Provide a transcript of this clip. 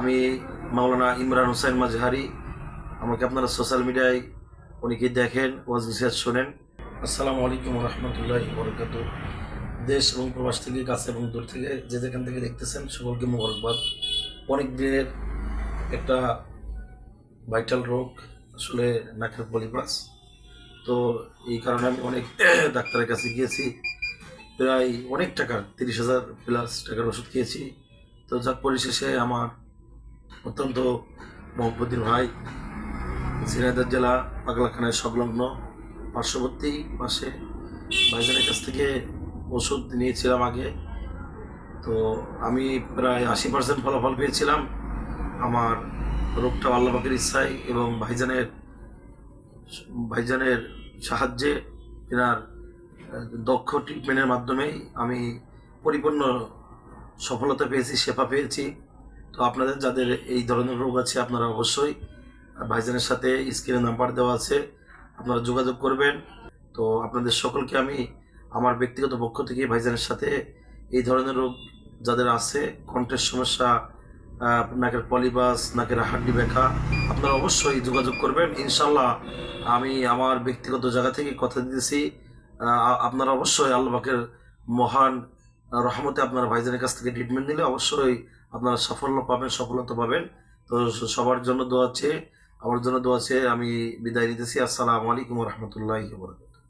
আমি মাওলানা ইমরান হোসেন মাজহারি, আমাকে আপনারা সোশ্যাল মিডিয়ায় অনেকেই দেখেন, ওয়াজ নসিহাত শোনেন। আসসালামু আলাইকুম রহমতুল্লাহ বরকাত দেশ এবং প্রবাস থেকে, কাছে এবং দূর থেকে যে যেখান থেকে দেখতেছেন, সকলকে মোবারকবাদ। অনেক দিনের একটা ভাইটাল রোগ, আসলে নাকের পলিপাস তো এই কারণে আমি অনেক ডাক্তারের কাছে গিয়েছি। প্রায় অনেক টাকার তিরিশ হাজার প্লাস টাকার ওষুধ খেয়েছি। তো যাক, পরিশেষে আমার অত্যন্ত মহব্বতির ভাই ঝিনাইদহ জেলা, পাগলাখানায় সংলগ্ন, পার্শ্ববর্তী পাশে ভাইজানের কাছ থেকে ওষুধ নিয়েছিলাম আগে। তো আমি প্রায় আশি পার্সেন্ট ফলাফল পেয়েছিলাম। আমার রোগটা আল্লাহবাকের ইচ্ছায় এবং ভাইজানের ভাইজানের সাহায্যে এনার দক্ষ ট্রিটমেন্টের মাধ্যমেই আমি পরিপূর্ণ সফলতা পেয়েছি, সেবা পেয়েছি। তো আপনাদের যাদের এই ধরনের রোগ আছে, আপনারা অবশ্যই ভাইজানের সাথে স্ক্রিনে নাম্বার দেওয়া আছে, আপনারা যোগাযোগ করবেন। তো আপনাদের সকলকে আমি আমার ব্যক্তিগত পক্ষ থেকে ভাইজানের সাথে এই ধরনের রোগ যাদের আছে, কণ্ঠের সমস্যা নাকের পলিবাস, নাকের হাড্ডি ব্যথা, আপনারা অবশ্যই যোগাযোগ করবেন। ইনশাল্লাহ আমি আমার ব্যক্তিগত জায়গা থেকে কথা দিতেছি। আপনারা অবশ্যই আল্লাহবাকের মহান রহমতে আপনার ভাইজানের কাছ থেকে ট্রিটমেন্ট নিলে অবশ্যই আপনারা সাফল্য পাবেন, সফলতা পাবেন। তো সবার জন্য দোয়া আছে আমার জন্য দোয়া আছে আমি বিদায় নিতেছি। আসসালামু আলাইকুম রহমতুল্লাহ